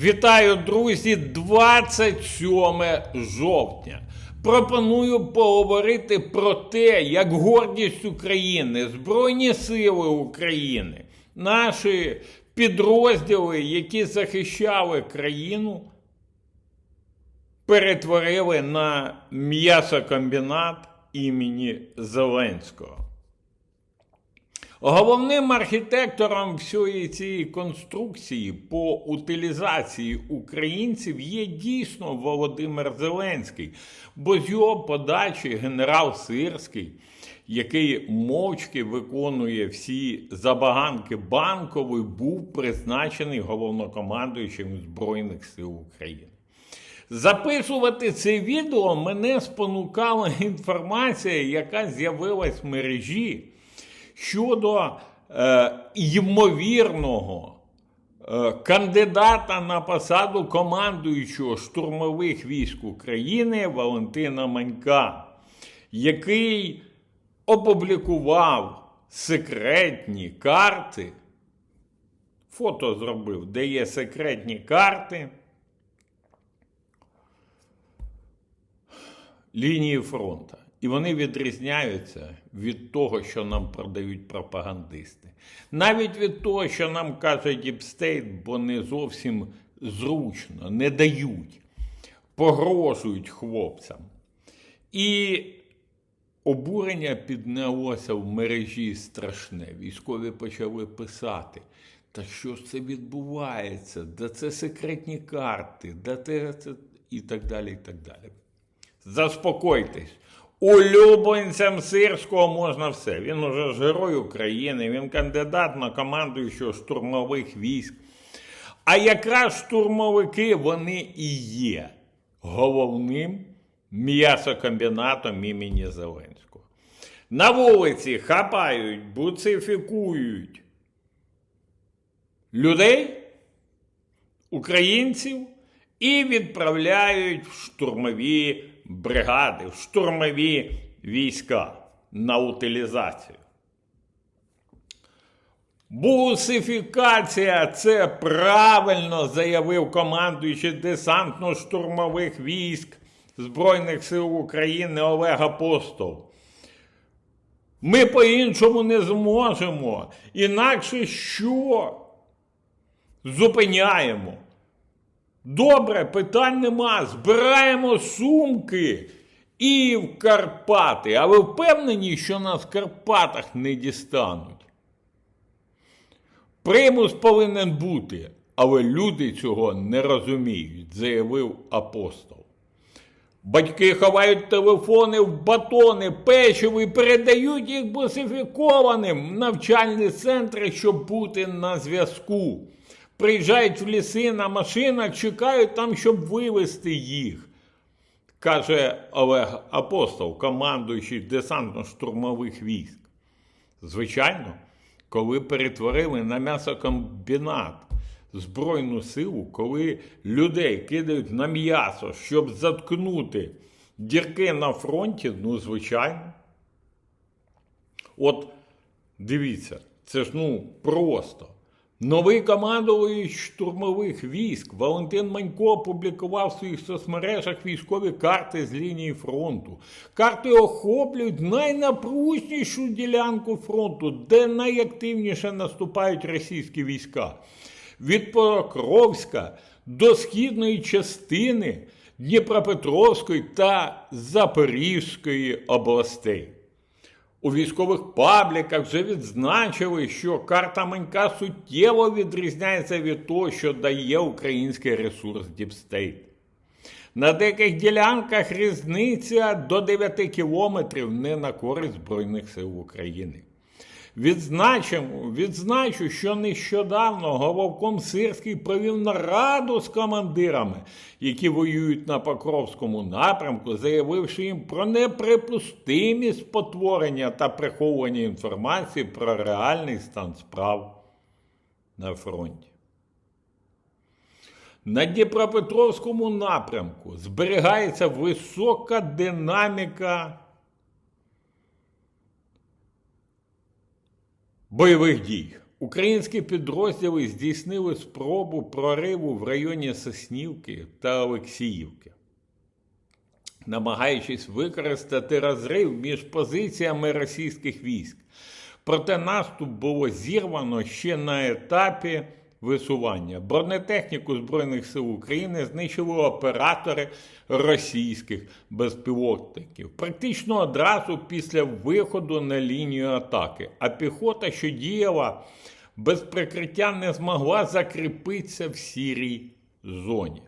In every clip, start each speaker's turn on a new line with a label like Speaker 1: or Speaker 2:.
Speaker 1: Вітаю, друзі! 27 жовтня. Пропоную поговорити про те, як гордість України, Збройні Сили України, наші підрозділи, які захищали країну, перетворили на м'ясокомбінат імені Зеленського. Головним архітектором всієї цієї конструкції по утилізації українців є дійсно Володимир Зеленський, бо з його подачі генерал Сирський, який мовчки виконує всі забаганки банкової, був призначений головнокомандуючим Збройних сил України. Записувати це відео мене спонукала інформація, яка з'явилась в мережі щодо е, ймовірного е, кандидата на посаду командуючого штурмових військ України Валентина Манька, який опублікував секретні карти. Фото зробив, де є секретні карти лінії фронту. І вони відрізняються від того, що нам продають пропагандисти. Навіть від того, що нам каже Діпстейт, бо не зовсім зручно, не дають, погрожують хлопцям. І обурення піднялося в мережі страшне. Військові почали писати. Та що ж це відбувається? Да це секретні карти, да це, це і так далі. і так далі. Заспокойтесь. Улюбленцям Сирського можна все. Він уже ж герой України, він кандидат на командуючого штурмових військ. А якраз штурмовики вони і є головним м'ясокомбінатом імені Зеленського. На вулиці хапають, буцифікують людей, українців і відправляють в штурмові бригади, в штурмові війська на утилізацію. Бусифікація це правильно заявив командуючий десантно-штурмових військ Збройних сил України Олег Апостол. Ми по-іншому не зможемо. Інакше що? Зупиняємо. Добре, питань нема. Збираємо сумки і в Карпати. А ви впевнені, що нас в Карпатах не дістануть? Примус повинен бути, але люди цього не розуміють, заявив апостол. Батьки ховають телефони в батони, печиво і передають їх босифікованим в навчальні центри, щоб бути на зв'язку. Приїжджають в ліси на машинах, чекають там, щоб вивезти їх, каже Олег Апостол, командуючий десантно-штурмових військ. Звичайно, коли перетворили на м'ясокомбінат Збройну силу, коли людей кидають на м'ясо, щоб заткнути дірки на фронті, ну, звичайно. От дивіться, це ж ну просто. Новий командувач штурмових військ Валентин Манько опублікував в своїх соцмережах військові карти з лінії фронту. Карти охоплюють найнапружнішу ділянку фронту, де найактивніше наступають російські війська. Від Покровська до східної частини Дніпропетровської та Запорізької областей. У військових пабліках вже відзначили, що карта Манька суттєво відрізняється від того, що дає український ресурс Діпстейт. На деяких ділянках різниця до 9 кілометрів не на користь Збройних сил України. Відзначимо, відзначу, що нещодавно головком Сирський провів нараду з командирами, які воюють на Покровському напрямку, заявивши їм про неприпустимість спотворення та приховування інформації про реальний стан справ на фронті. На Дніпропетровському напрямку зберігається висока динаміка бойових дій. Українські підрозділи здійснили спробу прориву в районі Соснівки та Олексіївки, намагаючись використати розрив між позиціями російських військ. Проте наступ було зірвано ще на етапі висування. Бронетехніку Збройних сил України знищили оператори російських безпілотників практично одразу після виходу на лінію атаки. А піхота, що діяла без прикриття, не змогла закріпитися в сірій зоні.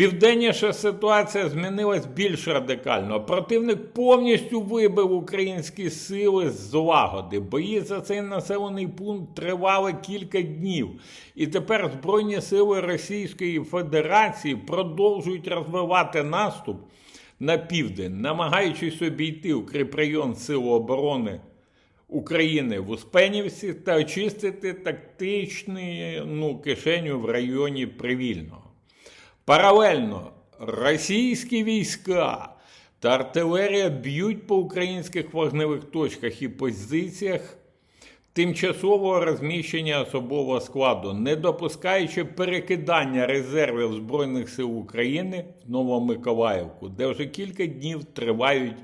Speaker 1: Південніша ситуація змінилась більш радикально. Противник повністю вибив українські сили з злагоди. Бої за цей населений пункт тривали кілька днів. І тепер Збройні сили Російської Федерації продовжують розвивати наступ на південь, намагаючись обійти укріпрайон Сил оборони України в Успенівці та очистити тактичну кишеню в районі Привільного. Паралельно російські війська та артилерія б'ють по українських вогневих точках і позиціях тимчасового розміщення особового складу, не допускаючи перекидання резервів Збройних сил України в Новомиколаївку, де вже кілька днів тривають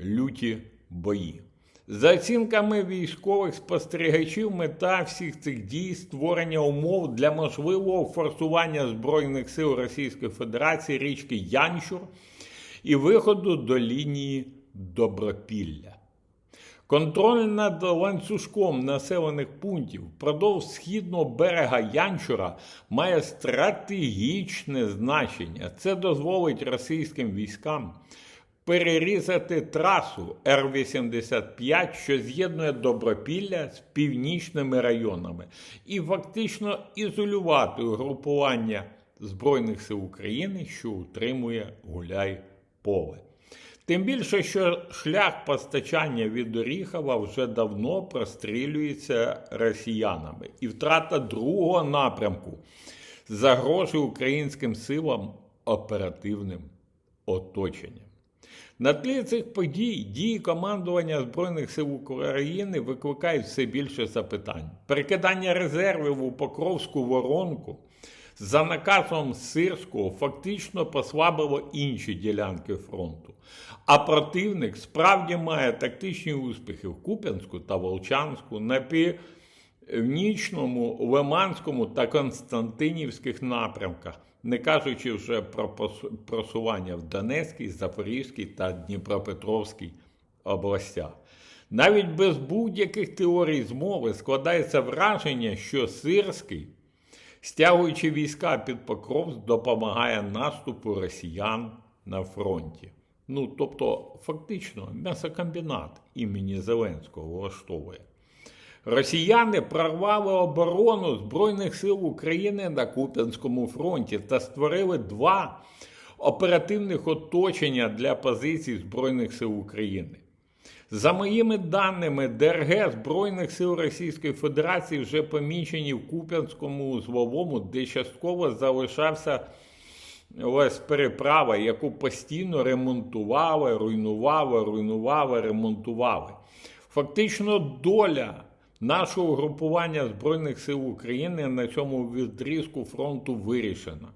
Speaker 1: люті бої. За оцінками військових спостерігачів, мета всіх цих дій створення умов для можливого форсування Збройних сил Російської Федерації річки Янчур і виходу до лінії Добропілля. Контроль над ланцюжком населених пунктів впродовж східного берега Янчура має стратегічне значення. Це дозволить російським військам перерізати трасу Р-85, що з'єднує Добропілля з північними районами, і фактично ізолювати угрупування Збройних сил України, що утримує Гуляй поле. Тим більше, що шлях постачання від Оріхова вже давно прострілюється росіянами, і втрата другого напрямку загрожує українським силам оперативним оточенням. На тлі цих подій дії командування Збройних сил України викликають все більше запитань. Перекидання резервів у Покровську воронку за наказом Сирського фактично послабило інші ділянки фронту. А противник справді має тактичні успіхи в Куп'янську та Волчанську, на північному, Лиманському та Константинівських напрямках не кажучи вже про просування в Донецькій, Запорізькій та Дніпропетровській областях. Навіть без будь-яких теорій змови складається враження, що Сирський, стягуючи війська під Покровськ, допомагає наступу росіян на фронті. Ну, тобто, фактично, м'ясокомбінат імені Зеленського влаштовує. Росіяни прорвали оборону Збройних сил України на Куп'янському фронті та створили два оперативних оточення для позицій Збройних сил України. За моїми даними, ДРГ Збройних сил Російської Федерації вже помічені в Куп'янському узловому, де частково залишався ось переправа, яку постійно ремонтували, руйнували, руйнували, ремонтували. Фактично, доля Нашого угрупування Збройних сил України на цьому відрізку фронту вирішена.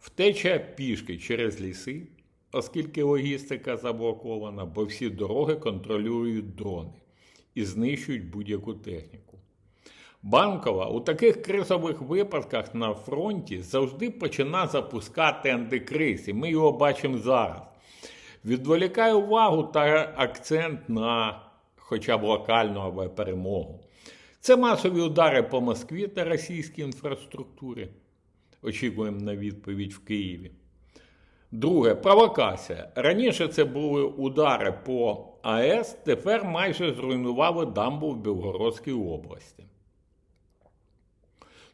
Speaker 1: Втеча пішки через ліси, оскільки логістика заблокована, бо всі дороги контролюють дрони і знищують будь-яку техніку. Банкова у таких кризових випадках на фронті завжди починає запускати антикриз, і ми його бачимо зараз. Відволікає увагу та акцент на хоча б локальну або перемогу. Це масові удари по Москві та російській інфраструктурі. Очікуємо на відповідь в Києві. Друге, провокація. Раніше це були удари по АЕС, тепер майже зруйнували дамбу в Білгородській області.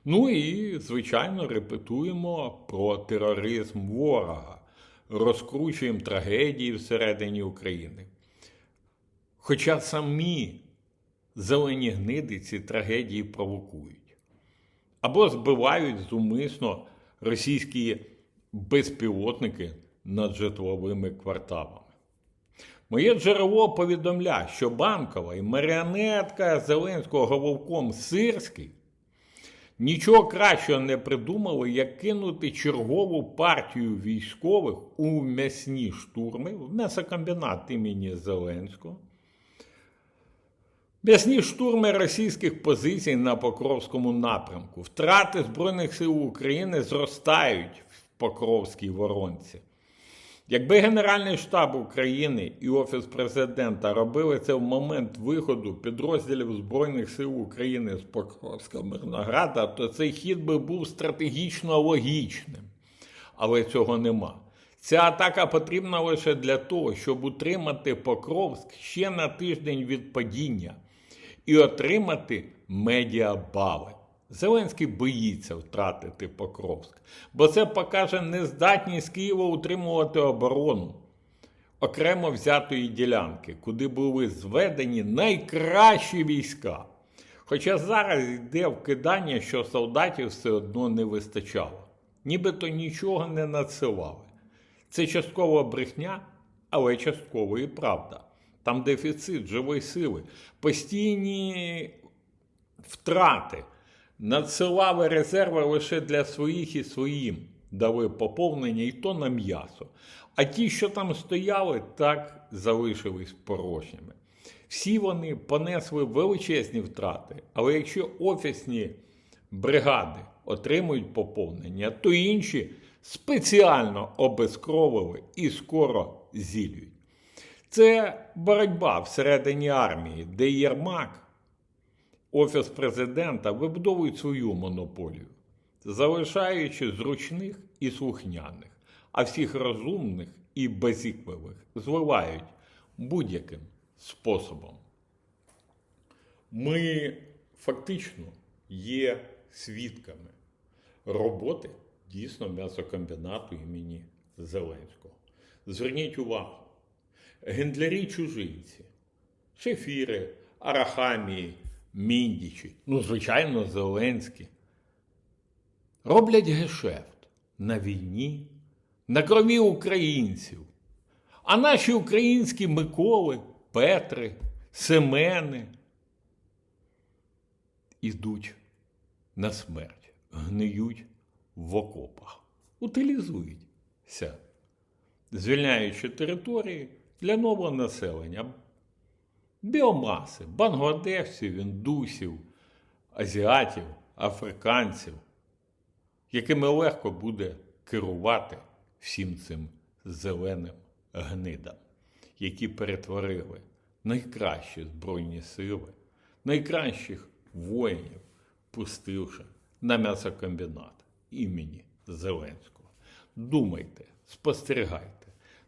Speaker 1: Ну і, звичайно, репетуємо про тероризм ворога, розкручуємо трагедії всередині України. Хоча самі зелені гниди ці трагедії провокують. Або збивають зумисно російські безпілотники над житловими кварталами. Моє джерело повідомляє, що Банкова і маріонетка Зеленського головком Сирський нічого кращого не придумали, як кинути чергову партію військових у м'ясні штурми в м'ясокомбінат імені Зеленського. М'ясні штурми російських позицій на Покровському напрямку. Втрати Збройних сил України зростають в Покровській воронці. Якби Генеральний штаб України і Офіс президента робили це в момент виходу підрозділів Збройних сил України з Покровська Мирнограда, то цей хід би був стратегічно логічним. Але цього нема. Ця атака потрібна лише для того, щоб утримати Покровськ ще на тиждень від падіння і отримати медіабали. Зеленський боїться втратити Покровськ, бо це покаже нездатність Києва утримувати оборону окремо взятої ділянки, куди були зведені найкращі війська. Хоча зараз йде вкидання, що солдатів все одно не вистачало, нібито нічого не надсилали. Це частково брехня, але частково і правда. Там дефіцит живої сили, постійні втрати. Надсилали резерви лише для своїх і своїм дали поповнення, і то на м'ясо. А ті, що там стояли, так залишились порожніми. Всі вони понесли величезні втрати. Але якщо офісні бригади отримують поповнення, то інші спеціально обезкровили і скоро зілюють. Це боротьба всередині армії, де Єрмак, Офіс президента вибудовують свою монополію, залишаючи зручних і слухняних, а всіх розумних і безіквевих зливають будь-яким способом. Ми фактично є свідками роботи дійсно м'ясокомбінату імені Зеленського. Зверніть увагу, гендлярі чужинці, шефіри, арахамії, міндічі, ну, звичайно, Зеленські. Роблять гешефт на війні, на крові українців. А наші українські Миколи, Петри, Семени ідуть на смерть, гниють в окопах, утилізуються, звільняючи території для нового населення, біомаси, бангладешців, індусів, азіатів, африканців, якими легко буде керувати всім цим зеленим гнидам, які перетворили найкращі збройні сили, найкращих воїнів, пустивши на м'ясокомбінат імені Зеленського. Думайте, спостерігайте,